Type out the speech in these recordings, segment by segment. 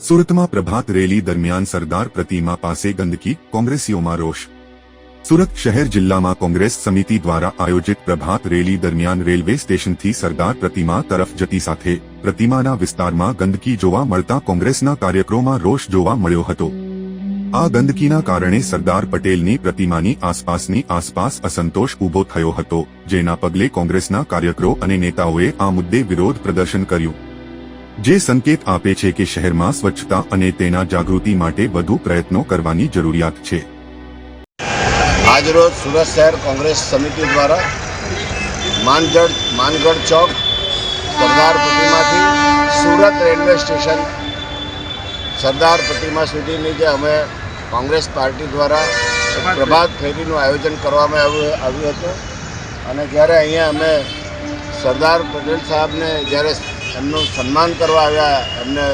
સુરતમાં પ્રભાત રેલી દરમિયાન સરદાર પ્રતિમા પાસે ગંદકી, કોંગ્રેસીઓમાં રોષ. સુરત શહેર જિલ્લામાં કોંગ્રેસ સમિતિ દ્વારા આયોજિત પ્રભાત રેલી દરમિયાન રેલવે સ્ટેશનથી સરદાર પ્રતિમા તરફ જતી સાથે પ્રતિમાના વિસ્તારમાં ગંદકી જોવા મળતા કોંગ્રેસના કાર્યકરોમાં રોષ જોવા મળ્યો હતો. આ ગંદકીના કારણે સરદાર પટેલની પ્રતિમાની આસપાસની આસપાસ અસંતોષ ઊભો થયો હતો, જેના પગલે કોંગ્રેસના કાર્યકરો અને નેતાઓએ આ મુદ્દે વિરોધ પ્રદર્શન કર્યું. જે સંકેત આપે છે કે શહેરમાં સ્વચ્છતા અને તેના જાગૃતિ માટે વધુ પ્રયત્નો કરવાની જરૂરિયાત છે. આજરોજ સુરત શહેર કોંગ્રેસ સમિતિ દ્વારા માનગઢ માનગઢ ચોક, સરદાર પ્રતિમાથી સુરત રેલવે સ્ટેશન, સરદાર પ્રતિમા સુધીની જે અમે કોંગ્રેસ પાર્ટી દ્વારા પ્રભાત ફેરીનું આયોજન કરવામાં આવ્યું આવ્યું હતું. અને જ્યારે અહીંયા અમે સરદાર પટેલ સાહેબને જ્યારે એમનું સન્માન કરવા આવ્યા, એમને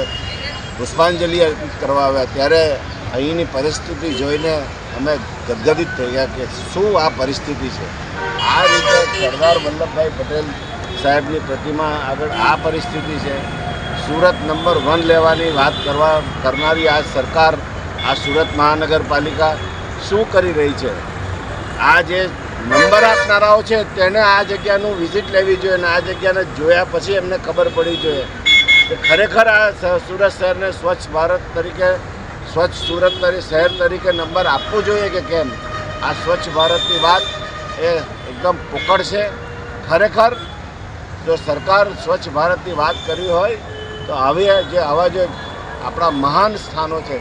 પુષ્પાંજલિ અર્પિત કરવા આવ્યા. ત્યારે અહીંની પરિસ્થિતિ જોઈને અમે ગદગદિત થઈ ગયા કે શું આ પરિસ્થિતિ છે? આ રીતે સરદાર વલ્લભભાઈ પટેલ સાહેબની પ્રતિમા આગળ આ પરિસ્થિતિ છે. સુરત નંબર વન લેવાની વાત કરવા કરનારી આ સરકાર, આ સુરત મહાનગરપાલિકા શું કરી રહી છે? આ જે નંબર આપનારાઓ છે, તેને આ જગ્યાનું વિઝિટ લેવી જોઈએ અને આ જગ્યાને જોયા પછી એમને ખબર પડી જોઈએ કે ખરેખર આ સુરત શહેરને સ્વચ્છ ભારત તરીકે, સ્વચ્છ સુરત શહેર તરીકે નંબર આપવો જોઈએ કે કેમ? આ સ્વચ્છ ભારતની વાત એ એકદમ પોકળ છે. ખરેખર જો સરકાર સ્વચ્છ ભારતની વાત કરી હોય, તો આવી જે આવા જે આપણા મહાન સ્થાનો છે,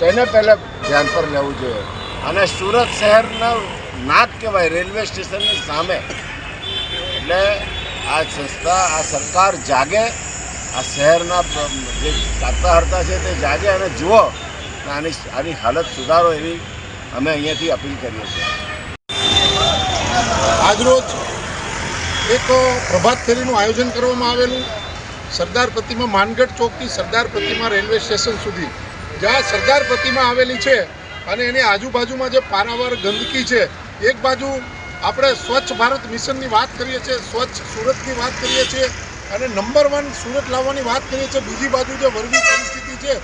તેને પહેલાં ધ્યાન પર લેવું જોઈએ. અને સુરત શહેરના નાક કહેવાય, રેલવે સ્ટેશનની સામે. એટલે આ સંસ્થા, આ સરકાર જાગે, આ શહેરના જે ચાલતા હરતા છે તે જાગે અને જુઓ, આની આની હાલત સુધારો એવી અમે અહીંયાથી અપીલ કરીએ છીએ. આજરોજ એક પ્રભાત ફેરીનું આયોજન કરવામાં આવેલું. સરદાર પ્રતિમા માનગઢ ચોકથી સરદાર પ્રતિમા રેલવે સ્ટેશન સુધી. જ્યાં સરદાર પ્રતિમા આવેલી છે અને એની આજુબાજુમાં જે પારાવાર ગંદકી છે એક બાજુ આપણે સ્વચ્છ ભારત મિશનની વાત કરીએ છીએ, સ્વચ્છ સુરતની વાત કરીએ છીએ અને નંબર વન સુરત લાવવાની વાત કરીએ છીએ, બીજી બાજુ જે વર્ગી પરિસ્થિતિ છે,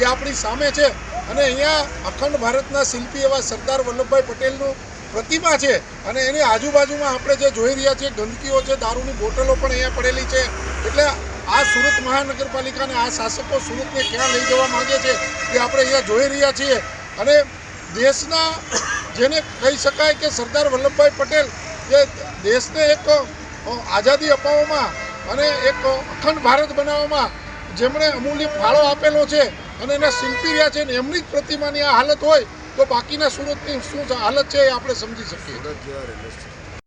એ આપણી સામે છે. અને અહીંયા અખંડ ભારતના શિલ્પી એવા સરદાર વલ્લભભાઈ પટેલનું પ્રતિમા છે. અને એની આજુબાજુમાં આપણે જે જોઈ રહ્યા છીએ, ગંદકીઓ છે, દારૂની બોટલો પણ અહીંયા પડેલી છે. એટલે આ સુરત મહાનગરપાલિકાને આ શાસકો સુરતને ક્યાં લઈ જવા માંગે છે, એ આપણે અહીંયા જોઈ રહ્યા છીએ. અને દેશના જેને કહી શકાય કે સરદાર વલ્લભભાઈ પટેલ જે દેશને એક આઝાદી અપાવવામાં અને એક અખંડ ભારત બનાવવામાં જેમણે અમૂલ્ય ફાળો આપેલો છે અને એના શિલ્પી રહ્યા છે ને એમની જ પ્રતિમાની આ હાલત હોય તો બાકીના સુરતની શું હાલત છે એ આપણે સમજી શકીએ.